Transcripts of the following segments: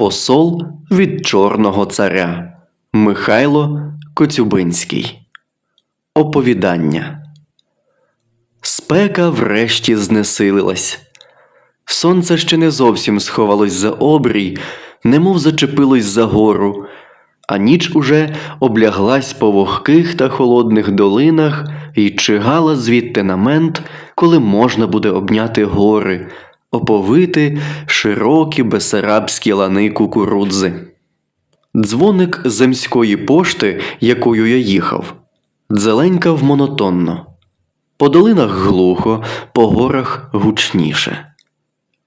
Посол від Чорного царя Михайло Коцюбинський. Оповідання. Спека врешті знесилилась. Сонце ще не зовсім сховалось за обрій, немов зачепилось за гору, а ніч уже обляглась по вогких та холодних долинах і чигала звідти на мент, коли можна буде обняти гори, оповити широкі бесарабські лани кукурудзи. Дзвоник земської пошти, якою я їхав, дзеленькав монотонно. По долинах глухо, по горах гучніше.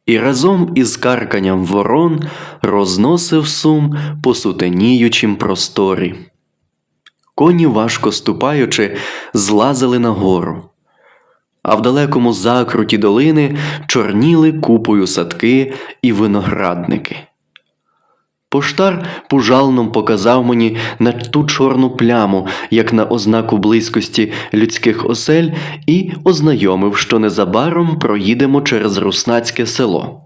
І разом із карканням ворон розносив сум по сутеніючім просторі. Коні, важко ступаючи, злазили на гору, а в далекому закруті долини чорніли купою садки і виноградники. Поштар пужалном показав мені на ту чорну пляму, як на ознаку близькості людських осель, і ознайомив, що незабаром проїдемо через Руснацьке село.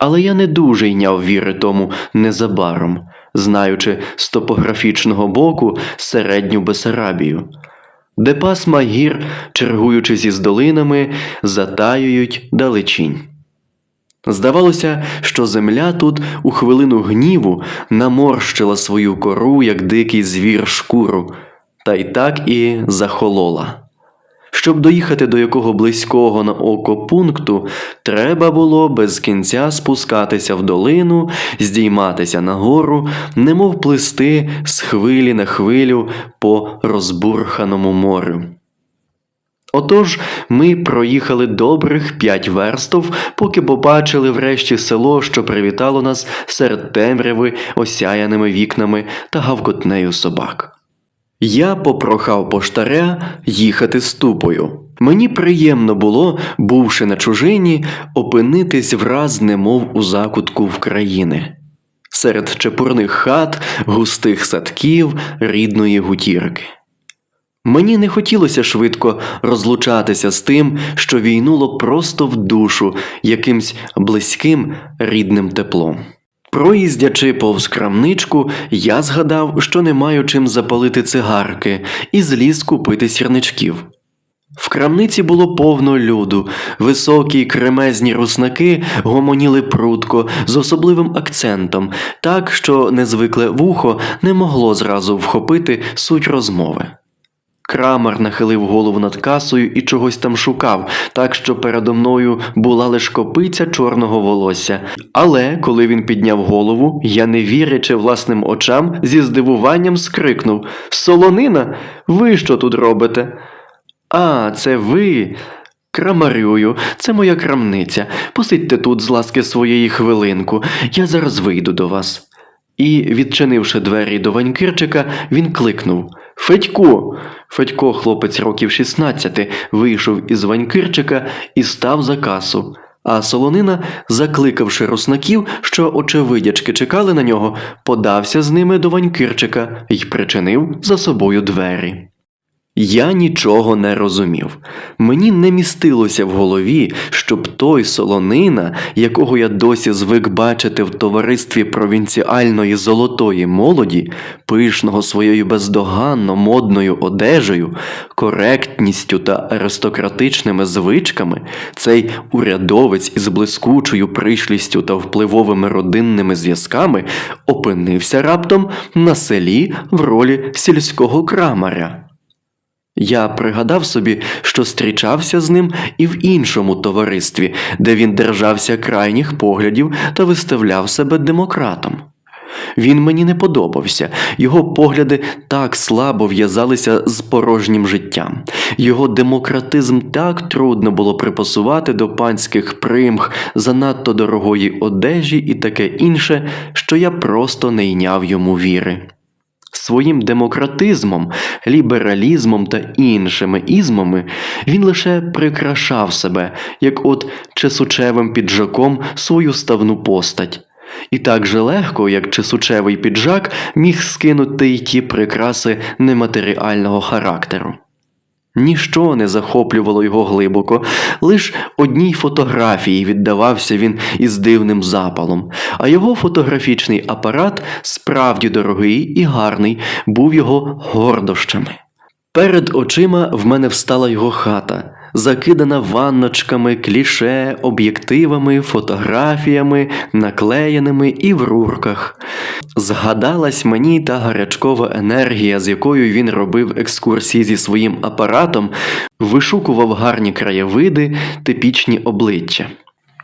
Але я не дуже йняв віри тому незабаром, знаючи з топографічного боку середню Бесарабію, де пасма гір, чергуючись із долинами, затаюють далечінь. Здавалося, що земля тут у хвилину гніву наморщила свою кору, як дикий звір шкуру, та й так і захолола. Щоб доїхати до якого близького на око пункту, треба було без кінця спускатися в долину, здійматися нагору, немов плисти з хвилі на хвилю по розбурханому морю. Отож ми проїхали добрих п'ять верстов, поки побачили врешті село, що привітало нас серед темряви, осяяними вікнами та гавкотнею собак. Я попрохав поштаря їхати ступою. Мені приємно було, бувши на чужині, опинитись враз немов у закутку в. Серед чепурних хат, густих садків, рідної гутірки. Мені не хотілося швидко розлучатися з тим, що війнуло просто в душу якимсь близьким рідним теплом. Проїздячи повз крамничку, я згадав, що не маю чим запалити цигарки, і зліз купити сірничків. В крамниці було повно люду, високі кремезні руснаки гомоніли прутко з особливим акцентом, так що незвикле вухо не могло зразу вхопити суть розмови. Крамар нахилив голову над касою і чогось там шукав, так що передо мною була лиш копиця чорного волосся. Але коли він підняв голову, я, не вірячи власним очам, зі здивуванням скрикнув Солонина, ви що тут робите? А, це ви. Крамарюю, це моя крамниця. Посидьте тут, з ласки своєї хвилинку, я зараз вийду до вас. І, відчинивши двері до Ванькирчика, він кликнув Федько. Федько, хлопець років 16, вийшов із Ванькирчика і став за касу. А солонина, закликавши руснаків, що очевидячки чекали на нього, подався з ними до Ванькирчика і причинив за собою двері. Я нічого не розумів. Мені не містилося в голові, щоб той солонина, якого я досі звик бачити в товаристві провінціальної золотої молоді, пишного своєю бездоганно модною одежею, коректністю та аристократичними звичками, цей урядовець із блискучою пришлістю та впливовими родинними зв'язками опинився раптом на селі в ролі сільського крамаря. Я пригадав собі, що зустрічався з ним і в іншому товаристві, де він держався крайніх поглядів та виставляв себе демократом. Він мені не подобався, його погляди так слабо в'язалися з порожнім життям, його демократизм так трудно було припасувати до панських примх, занадто дорогої одежі і таке інше, що я просто не йняв йому віри. Своїм демократизмом, лібералізмом та іншими ізмами він лише прикрашав себе, як от чесучевим піджаком свою ставну постать. І так же легко, як чесучевий піджак міг скинути й ті прикраси нематеріального характеру. Ніщо не захоплювало його глибоко, лиш одній фотографії віддавався він із дивним запалом, а його фотографічний апарат, справді дорогий і гарний, був його гордощами. Перед очима в мене встала його хата, закидана ванночками, кліше, об'єктивами, фотографіями, наклеєними і в рурках. Згадалась мені та гарячкова енергія, з якою він робив екскурсії зі своїм апаратом, вишукував гарні краєвиди, типічні обличчя.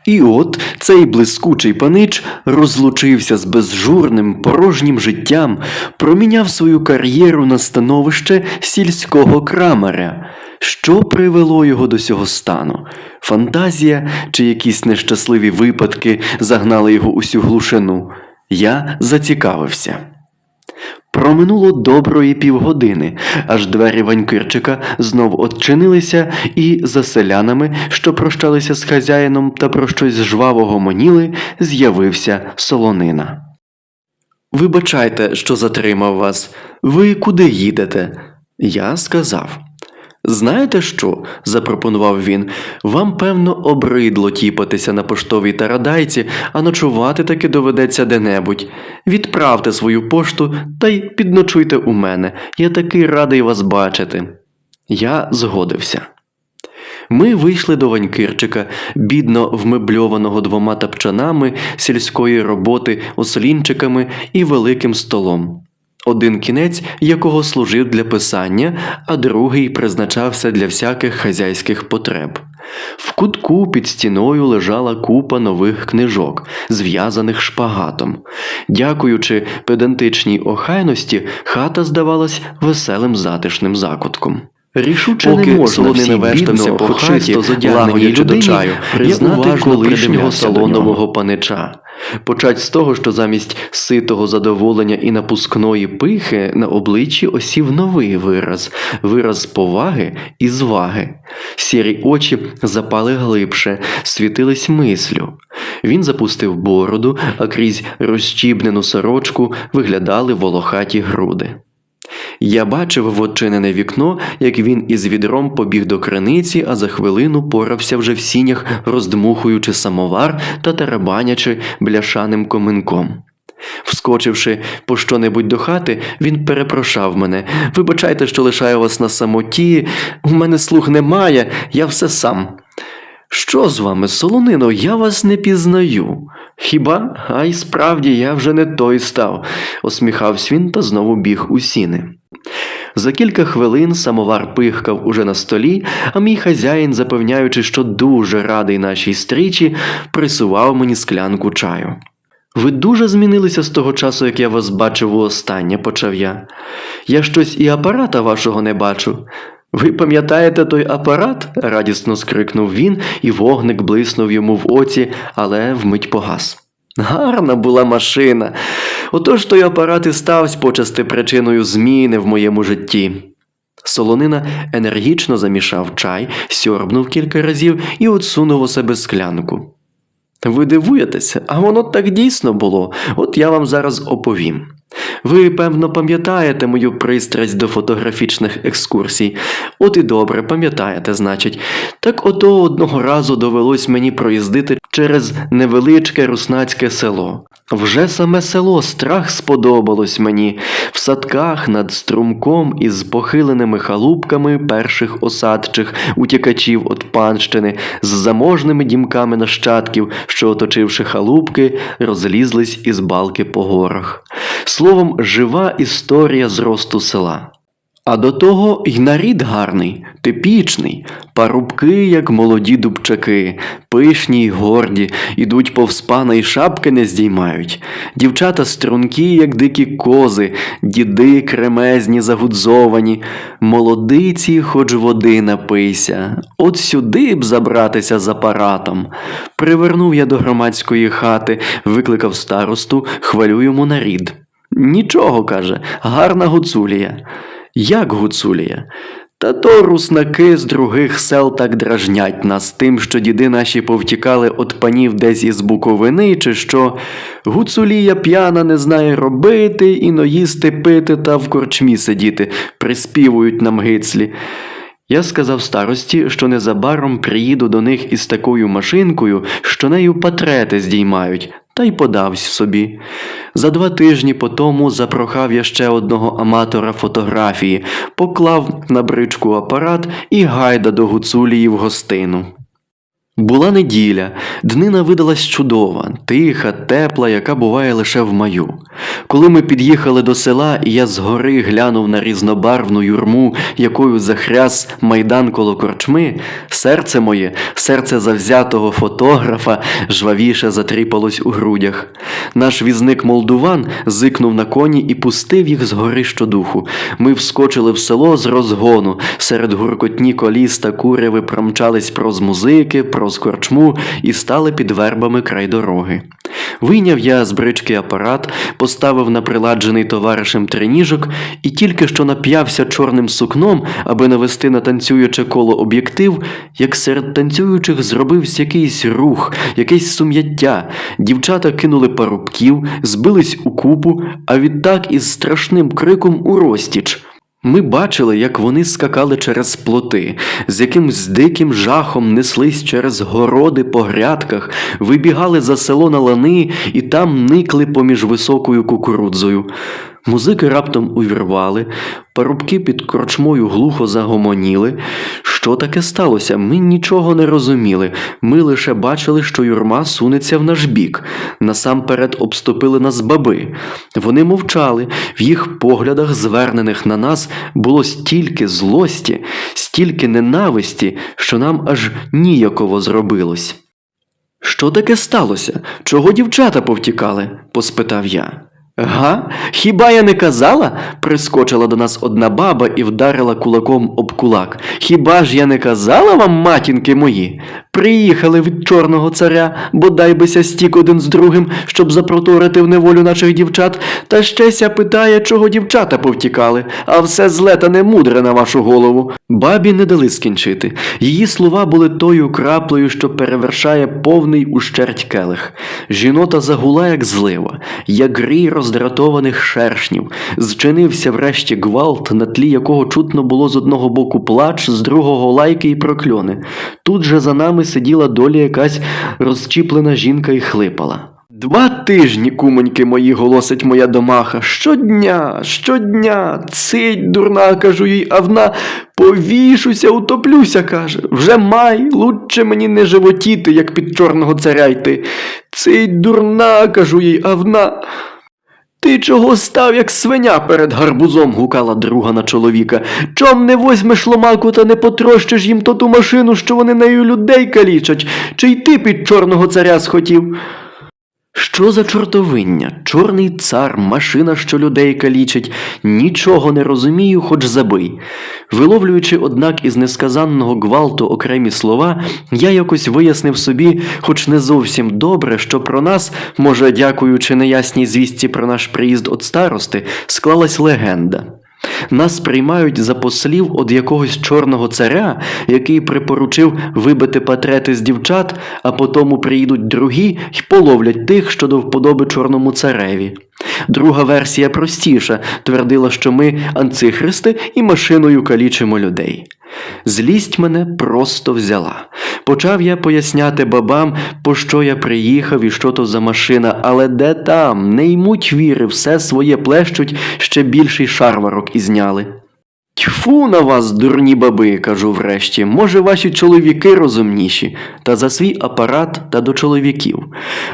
І от цей блискучий панич розлучився з безжурним порожнім життям, проміняв свою кар'єру на становище сільського крамаря. Що привело його до цього стану? Фантазія чи якісь нещасливі випадки загнали його у сю глушину? Я зацікавився. Проминуло доброї півгодини, аж двері Ванькирчика знов odчинилися, і за селянами, що прощалися з хазяїном та про щось жваво гомоніли, з'явився солонина. Вибачайте, що затримав вас. Ви куди їдете? Я сказав. Знаєте що? запропонував він. Вам, певно, обридло тіпатися на поштовій тарадайці, а ночувати таки доведеться де-небудь. Відправте свою пошту та й підночуйте у мене. Я такий радий вас бачити. Я згодився. Ми вийшли до Ванькирчика, бідно вмебльованого двома тапчанами сільської роботи, ослінчиками і великим столом. Один кінець якого служив для писання, а другий призначався для всяких хазяйських потреб. В кутку під стіною лежала купа нових книжок, зв'язаних шпагатом. Дякуючи педантичній охайності, хата здавалась веселим затишним закутком. Рішуче Поки не можна всім вештався бідно, по хаті, лагодячи до людині чаю, признати колишнього солонового панича. Почать з того, що замість ситого задоволення і напускної пихи на обличчі осів новий вираз вираз поваги і зваги. Сірі очі запали глибше, світились мислю. Він запустив бороду, а крізь розчібнену сорочку виглядали волохаті груди. Я бачив в очинене вікно, як він із відром побіг до криниці, а за хвилину порався вже в сінях, роздмухуючи самовар та тарабанячи бляшаним коминком. Вскочивши по що-небудь до хати, він перепрошав мене. Вибачайте, що лишаю вас на самоті, у мене слух немає, я все сам. Що з вами, солонино, я вас не пізнаю. Хіба? А й справді я вже не той став, осміхався він та знову біг у сіни. За кілька хвилин самовар пихкав уже на столі, а мій хазяїн, запевняючи, що дуже радий нашій стрічі, присував мені склянку чаю. Ви дуже змінилися з того часу, як я вас бачив востаннє, почав я. Я щось і апарата вашого не бачу. Ви пам'ятаєте той апарат? радісно скрикнув він, і вогник блиснув йому в оці, але вмить погас. Гарна була машина. Отож той апарат і став почасти причиною зміни в моєму житті. Солонина енергічно замішав чай, сьорбнув кілька разів і отсунув у себе склянку. Ви дивуєтеся, а воно так дійсно було, от я вам зараз оповім. Ви, певно, пам'ятаєте мою пристрасть до фотографічних екскурсій. От і добре, пам'ятаєте, значить. Так ото одного разу довелось мені проїздити через невеличке руснацьке село. Вже саме село страх сподобалось мені в садках над струмком із похиленими халупками перших осадчих утікачів від панщини, з заможними дімками нащадків, що, оточивши халупки, розлізлись із балки по горах. Словом, жива історія зросту села. А до того й нарід гарний, типічний, парубки, як молоді дубчаки, пишні й горді, ідуть повз пана і шапки не здіймають. Дівчата стрункі, як дикі кози, діди кремезні, загудзовані, молодиці, хоч води напийся. От сюди б забратися з апаратом. Привернув я до громадської хати, викликав старосту, хвалю йому нарід. Нічого, каже, гарна гуцулія. Як гуцулія? Та то руснаки з других сел так дражнять нас тим, що діди наші повтікали от панів десь із Буковини, чи що гуцулія п'яна не знає робити, іно їсти пити та в корчмі сидіти, приспівують нам гицлі. Я сказав старості, що незабаром приїду до них із такою машинкою, що нею патрети здіймають, та й подавсь собі. За два тижні по тому запрохав я ще одного аматора фотографії, поклав на бричку апарат і гайда до Гуцулії в гостину. Була неділя, днина видалась чудова, тиха, тепла, яка буває лише в маю. Коли ми під'їхали до села, я згори глянув на різнобарвну юрму, якою захряс майдан коло корчми, серце моє, серце завзятого фотографа, жвавіше затріпалось у грудях. Наш візник молдуван зикнув на коні і пустив їх згори щодуху. Ми вскочили в село з розгону. Серед гуркотні коліс та куреви промчались проз музики, проз корчму і стали під вербами край дороги. Вийняв я з брички апарат, поставив на приладжений товаришем триніжок і тільки що нап'явся чорним сукном, аби навести на танцююче коло об'єктив, як серед танцюючих зробився якийсь рух, якесь сум'яття. Дівчата кинули парубків, збились у купу, а відтак із страшним криком у розтіч. Ми бачили, як вони скакали через плоти, з якимсь диким жахом неслись через городи по грядках, вибігали за село на лани і там никли поміж високою кукурудзою. Музики раптом увірвали, парубки під корчмою глухо загомоніли. Що таке сталося? Ми нічого не розуміли. Ми лише бачили, що юрма сунеться в наш бік. Насамперед обступили нас баби. Вони мовчали, в їх поглядах, звернених на нас, було стільки злості, стільки ненависті, що нам аж ніяково зробилось. Що таке сталося? Чого дівчата повтікали? поспитав я. Га? Хіба я не казала? прискочила до нас одна баба і вдарила кулаком об кулак. Хіба ж я не казала вам, матінки мої? Приїхали від чорного царя, бодай бися стік один з другим, щоб запроторити в неволю наших дівчат, та ще ся питає, чого дівчата повтікали, а все зле та не мудре на вашу голову. Бабі не дали скінчити. Її слова були тою краплею, що перевершає повний ущерть келих. Жінота загула, як злива, як грій роздратованих шершнів. Зчинився врешті гвалт, на тлі якого чутно було з одного боку плач, з другого лайки і прокльони. Тут же за нами сиділа долі якась розчіплена жінка і хлипала. Два тижні, кумоньки мої, голосить моя домаха. Щодня, щодня, цить, дурна, кажу їй, а вона повішуся, утоплюся, каже. Вже май, лучше мені не животіти, як під чорного царя йти. Цить, дурна, кажу їй, а вона. Ти чого став, як свиня перед гарбузом? гукала друга на чоловіка. Чом не возьмеш ломаку та не потрощиш їм то ту машину, що вони нею людей калічать, чи й ти під чорного царя схотів? Що за чортовиння? Чорний цар, машина, що людей калічить, нічого не розумію, хоч забий. Виловлюючи, однак, із несказанного гвалту окремі слова, я якось вияснив собі, хоч не зовсім добре, що про нас, може, дякуючи неясній звістці про наш приїзд від старости, склалась легенда. Нас приймають за послів од якогось чорного царя, який припоручив вибити патрети з дівчат, а потому приїдуть другі й половлять тих, що до вподоби чорному цареві. Друга версія простіша, твердила, що ми анцихристи і машиною калічимо людей. Злість мене просто взяла. Почав я поясняти бабам, по що я приїхав і що то за машина, але де там, не ймуть віри, все своє плещуть, ще більший шарварок ізняли. Тьфу на вас, дурні баби, кажу врешті, може, ваші чоловіки розумніші, та за свій апарат та до чоловіків.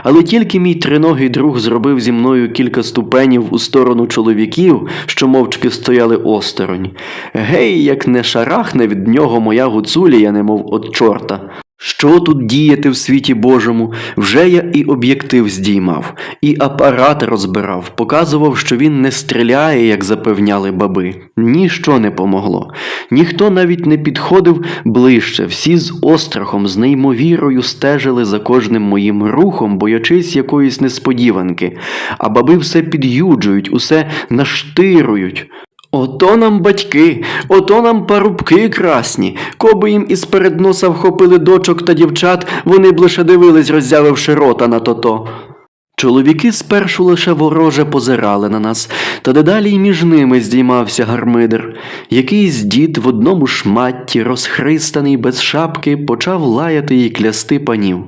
Але тільки мій триногий друг зробив зі мною кілька ступенів у сторону чоловіків, що мовчки стояли осторонь. Гей, як не шарахне від нього моя гуцулія, немов от чорта. Що тут діяти в світі Божому? Вже я і об'єктив здіймав, і апарат розбирав, показував, що він не стріляє, як запевняли баби. Ніщо не помогло. Ніхто навіть не підходив ближче, всі з острахом, з неймовірою стежили за кожним моїм рухом, боячись якоїсь несподіванки, а баби все під'юджують, усе наштирують. Ото нам батьки, ото нам парубки красні. Коби їм із перед носа вхопили дочок та дівчат, вони б лише дивились, роззявивши рота на тото. Чоловіки спершу лише вороже позирали на нас, та дедалі й між ними здіймався гармидер. Якийсь дід в одному шматті, розхристаний без шапки, почав лаяти й клясти панів.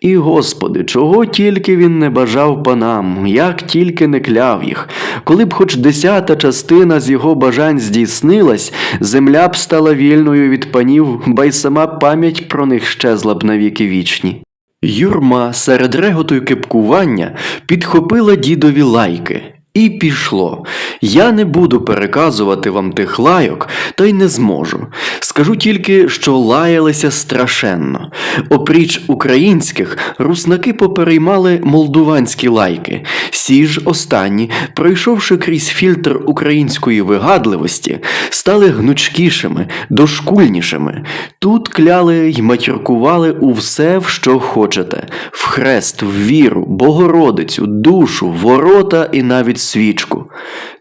І, господи, чого тільки він не бажав панам, як тільки не кляв їх. Коли б хоч десята частина з його бажань здійснилась, земля б стала вільною від панів, ба й сама пам'ять про них щезла б навіки вічні. Юрма серед реготу й кепкування підхопила дідові лайки. І пішло. Я не буду переказувати вам тих лайок, та й не зможу. Скажу тільки, що лаялися страшенно. Опріч українських, руснаки попереймали молдуванські лайки. Сі ж останні, пройшовши крізь фільтр української вигадливості, стали гнучкішими, дошкульнішими. Тут кляли й матюркували у все, в що хочете: в хрест, в віру, Богородицю, душу, ворота і навіть свічку.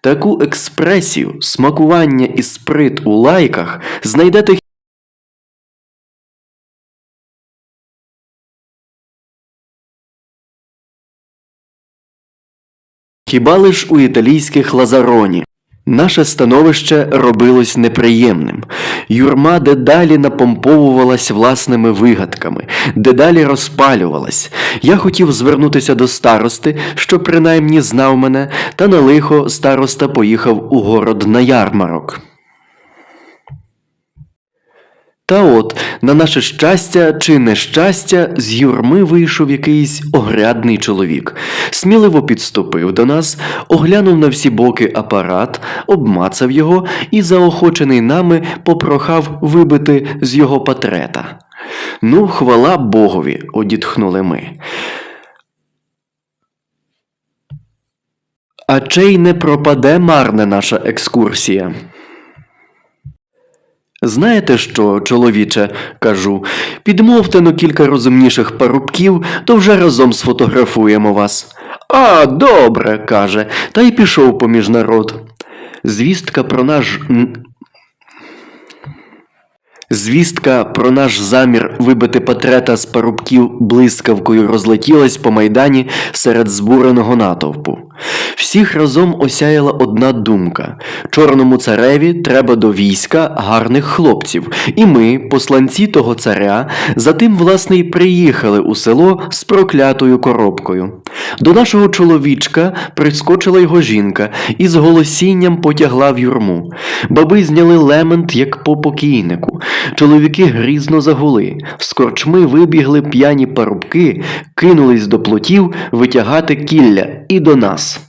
Таку експресію, смакування і сприт у лайках знайдете Хіба лиш у італійських лазароні. Наше становище робилось неприємним. Юрма дедалі напомповувалась власними вигадками, дедалі розпалювалась. Я хотів звернутися до старости, що принаймні знав мене, та на лихо староста поїхав у город на ярмарок. Та от, на наше щастя чи нещастя, з юрми вийшов якийсь огрядний чоловік. Сміливо підступив до нас, оглянув на всі боки апарат, обмацав його і, заохочений нами, попрохав вибити з його патрета. Ну, хвала Богові, одітхнули ми. А чи не пропаде марне наша екскурсія? Знаєте що, чоловіче, кажу, підмовте но кілька розумніших парубків, то вже разом сфотографуємо вас. А, добре, каже, та й пішов поміж народ. Звістка про наш. Звістка про наш замір вибити патрета з парубків блискавкою розлетілась по майдані серед збуреного натовпу. Всіх разом осяяла одна думка: чорному цареві треба до війська гарних хлопців, і ми, посланці того царя, затим, власне, й приїхали у село з проклятою коробкою. До нашого чоловічка прискочила його жінка і з голосінням потягла в юрму. Баби зняли лемент, як по покійнику. Чоловіки грізно загули. З корчми вибігли п'яні парубки, кинулись до плотів витягати кілля і до нас.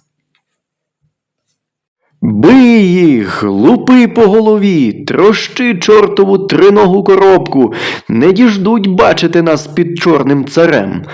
Бий їх, лупи по голові, трощи чортову триногу коробку, не діждуть бачити нас під чорним царем.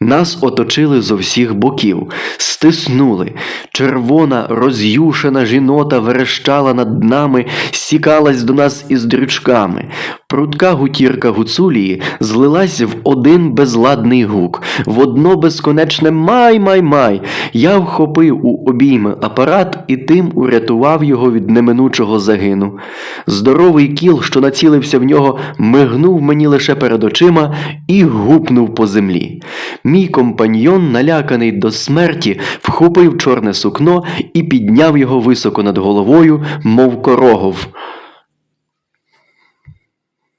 Нас оточили зо всіх боків, стиснули. Червона, роз'юшена жінота верещала над нами, сікалась до нас із дрючками. Прудка гутірка гуцулії злилась в один безладний гук, в одно безконечне май-май-май. Я вхопив у обійми апарат і тим урятував його від неминучого загину. Здоровий кіл, що націлився в нього, мигнув мені лише перед очима і гупнув по землі. Мій компаньйон, наляканий до смерті, вхопив чорне сукно і підняв його високо над головою, мов корогов.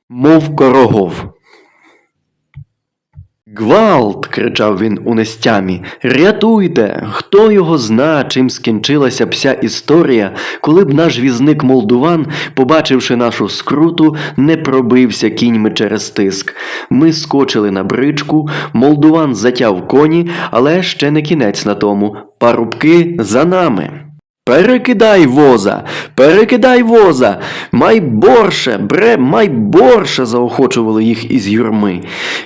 Мов корогов. Гвалт. кричав він у нестямі. Рятуйте! Хто його зна, чим скінчилася б вся історія, коли б наш візник Молдуван, побачивши нашу скруту, не пробився кіньми через тиск. Ми скочили на бричку, Молдуван затяв коні, але ще не кінець на тому. Парубки за нами. Перекидай воза, перекидай воза, май борше, бре, май борше, заохочували їх із юрми.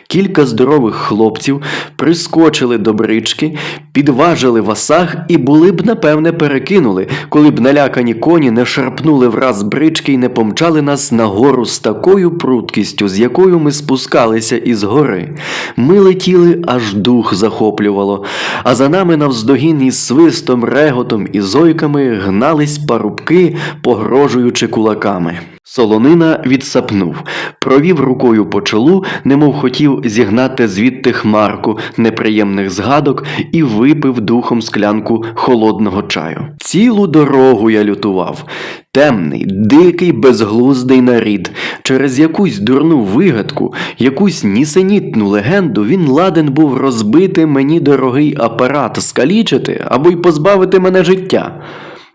Кілька здорових хлопців прискочили до брички, підважили васах і були б, напевне, перекинули, коли б налякані коні не шарпнули враз брички і не помчали нас нагору з такою пруткістю, з якою ми спускалися із гори. Ми летіли, аж дух захоплювало, а за нами навздогін із свистом, реготом і зойками гнались парубки, погрожуючи кулаками. Солонина відсапнув, провів рукою по чолу, немов хотів зігнати звідти хмарку неприємних згадок і випив духом склянку холодного чаю. Цілу дорогу я лютував. Темний, дикий, безглуздий нарід. Через якусь дурну вигадку, якусь нісенітну легенду він ладен був розбити мені дорогий апарат, скалічити або й позбавити мене життя.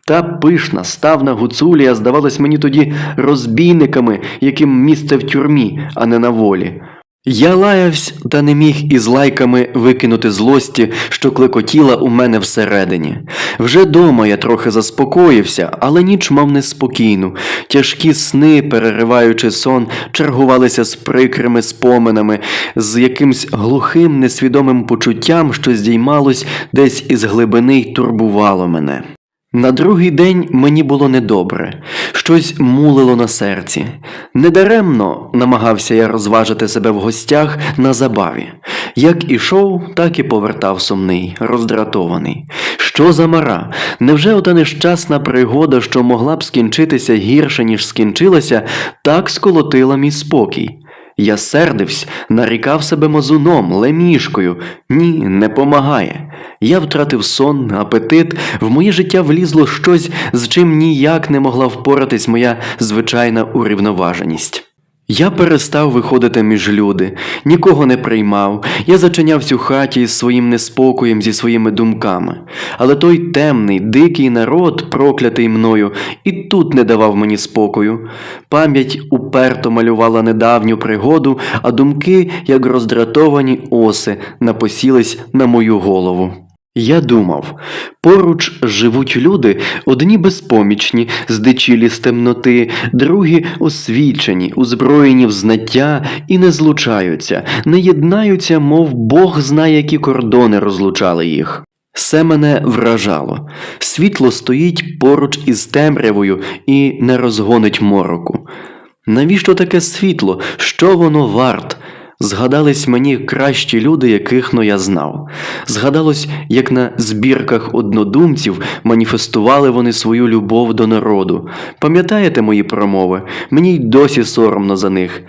Та пишна, ставна гуцулія здавалась мені тоді розбійниками, яким місце в тюрмі, а не на волі. Я лаявсь та не міг із лайками викинути злості, що клекотіла у мене всередині. Вже дома я трохи заспокоївся, але ніч мав неспокійну. Тяжкі сни, перериваючи сон, чергувалися з прикрими споминами, з якимсь глухим, несвідомим почуттям, що здіймалось десь із глибини й турбувало мене. На другий день мені було недобре, щось мулило на серці. Недаремно намагався я розважити себе в гостях на забаві. Як ішов, так і повертав сумний, роздратований. Що за мара? Невже ота нещасна пригода, що могла б скінчитися гірше, ніж скінчилася, так сколотила мій спокій? Я сердився, нарікав себе мазуном, лемішкою. Ні, не помагає. Я втратив сон, апетит, в моє життя влізло щось, з чим ніяк не могла впоратись моя звичайна урівноваженість. Я перестав виходити між люди, нікого не приймав, я зачинявся у хаті із своїм неспокоєм, зі своїми думками. Але той темний, дикий народ, проклятий мною, і тут не давав мені спокою. Пам'ять уперто малювала недавню пригоду, а думки, як роздратовані оси, напосілись на мою голову. Я думав, поруч живуть люди, одні безпомічні, здичілі з темноти, другі освічені, узброєні в знаття і не злучаються, не єднаються, мов Бог знає, які кордони розлучали їх. Все мене вражало. Світло стоїть поруч із темрявою і не розгонить мороку. Навіщо таке світло? Що воно варт? Згадались мені кращі люди, яких но я знав. Згадалось, як на збірках однодумців маніфестували вони свою любов до народу. Пам'ятаєте мої промови? Мені й досі соромно за них.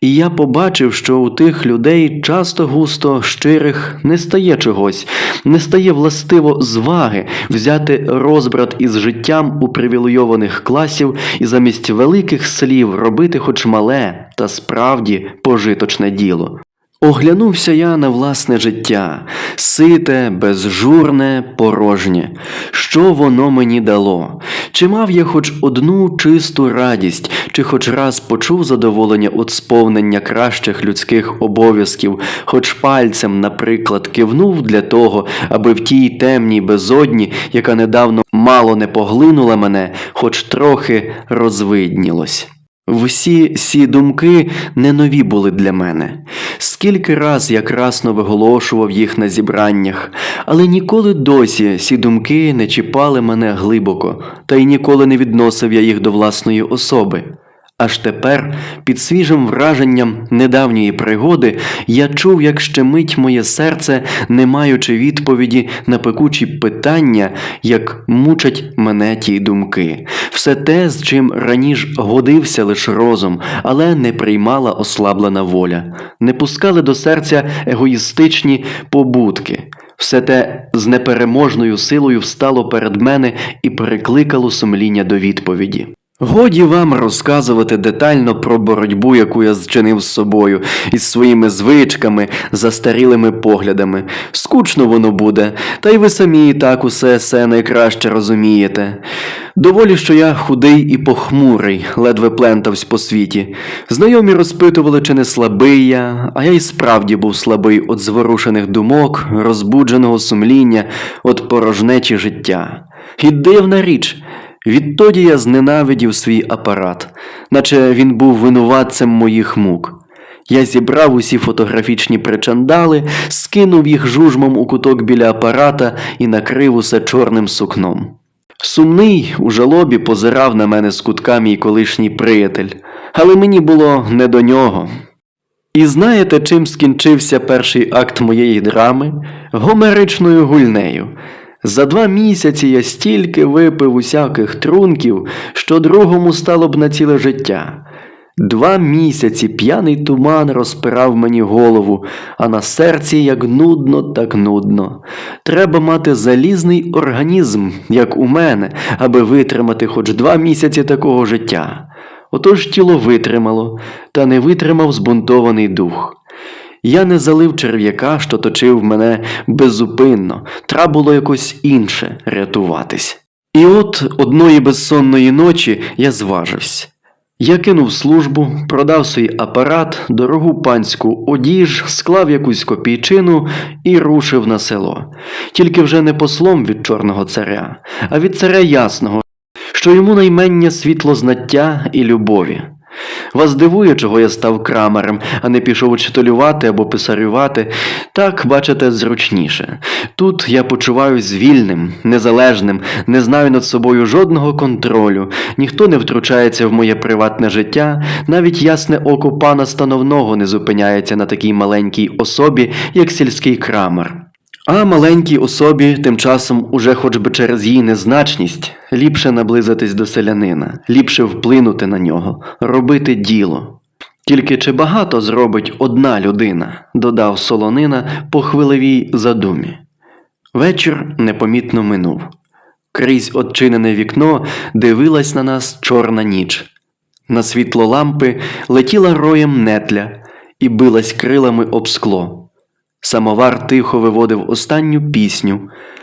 І я побачив, що у тих людей часто густо щирих не стає чогось, не стає властиво зваги взяти розбрат із життям у привілейованих класів і замість великих слів робити хоч мале та справді пожиточне діло. Оглянувся я на власне життя, сите, безжурне, порожнє. Що воно мені дало? Чи мав я хоч одну чисту радість, чи хоч раз почув задоволення від сповнення кращих людських обов'язків, хоч пальцем, наприклад, кивнув для того, аби в тій темній безодні, яка недавно мало не поглинула мене, хоч трохи розвиднілось. Всі сі думки не нові були для мене. Скільки раз я красно виголошував їх на зібраннях, але ніколи досі сі думки не чіпали мене глибоко, та й ніколи не відносив я їх до власної особи. Аж тепер, під свіжим враженням недавньої пригоди, я чув, як щемить моє серце, не маючи відповіді на пекучі питання, як мучать мене ті думки. Все те, з чим раніше годився лиш розум, але не приймала ослаблена воля, не пускали до серця егоїстичні побудки. Все те з непереможною силою встало перед мене і перекликало сумління до відповіді. Годі вам розказувати детально про боротьбу, яку я зчинив з собою, із своїми звичками, застарілими поглядами. Скучно воно буде, та й ви самі і так усе все найкраще розумієте. Доволі, що я худий і похмурий, ледве плентавсь по світі. Знайомі розпитували, чи не слабий я, а я й справді був слабий від зворушених думок, розбудженого сумління, від порожнечі життя. І дивна річ. Відтоді я зненавидів свій апарат, наче він був винуватцем моїх мук. Я зібрав усі фотографічні причандали, скинув їх жужмом у куток біля апарата і накрив усе чорним сукном. Сумний у жалобі позирав на мене з кутка мій колишній приятель, але мені було не до нього. І знаєте, чим скінчився перший акт моєї драми? Гомеричною гульнею. За два місяці я стільки випив усяких трунків, що другому стало б на ціле життя. Два місяці п'яний туман розпирав мені голову, а на серці як нудно, так нудно. Треба мати залізний організм, як у мене, аби витримати хоч два місяці такого життя. Отож тіло витримало, та не витримав збунтований дух. Я не залив черв'яка, що точив мене беззупинно, треба було якось інше рятуватись. І от одної безсонної ночі я зважився. Я кинув службу, продав свій апарат, дорогу панську одіж, склав якусь копійчину і рушив на село. Тільки вже не послом від чорного царя, а від царя ясного, що йому наймення світло знаття і любові. Вас дивує, чого я став крамарем, а не пішов учителювати або писарювати. Так, бачите, зручніше. Тут я почуваюсь вільним, незалежним, не знаю над собою жодного контролю, ніхто не втручається в моє приватне життя, навіть ясне око пана становного не зупиняється на такій маленькій особі, як сільський крамар. А маленькій особі тим часом уже хоч би через її незначність ліпше наблизитись до селянина, ліпше вплинути на нього, робити діло. Тільки чи багато зробить одна людина, додав солонина по хвилевій задумі. Вечір непомітно минув. Крізь odчинене вікно дивилась на нас чорна ніч. На світло лампи летіла роєм нетля і билась крилами об скло. Самовар тихо виводив останню пісню,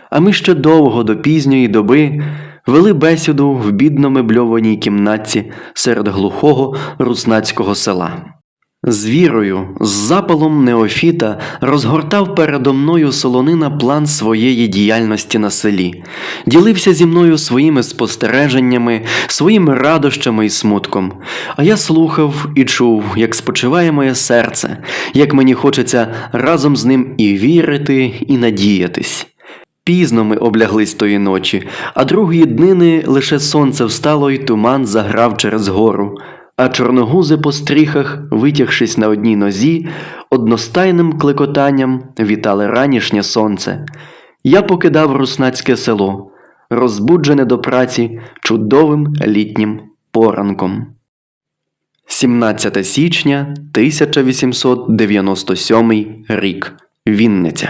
а ми ще довго до пізньої доби вели бесіду в бідно мебльованій кімнатці серед глухого руснацького села. З вірою, з запалом неофіта розгортав передо мною солонина план своєї діяльності на селі, ділився зі мною своїми спостереженнями, своїми радощами і смутком. А я слухав і чув, як спочиває моє серце, як мені хочеться разом з ним і вірити, і надіятись. Пізно ми обляглись тої ночі, а другої днини лише сонце встало і туман заграв через гору, а чорногузи по стріхах, витягшись на одній нозі, одностайним клекотанням вітали ранішнє сонце. Я покидав руснацьке село, розбуджене до праці чудовим літнім поранком. 17 січня 1897 рік. Вінниця.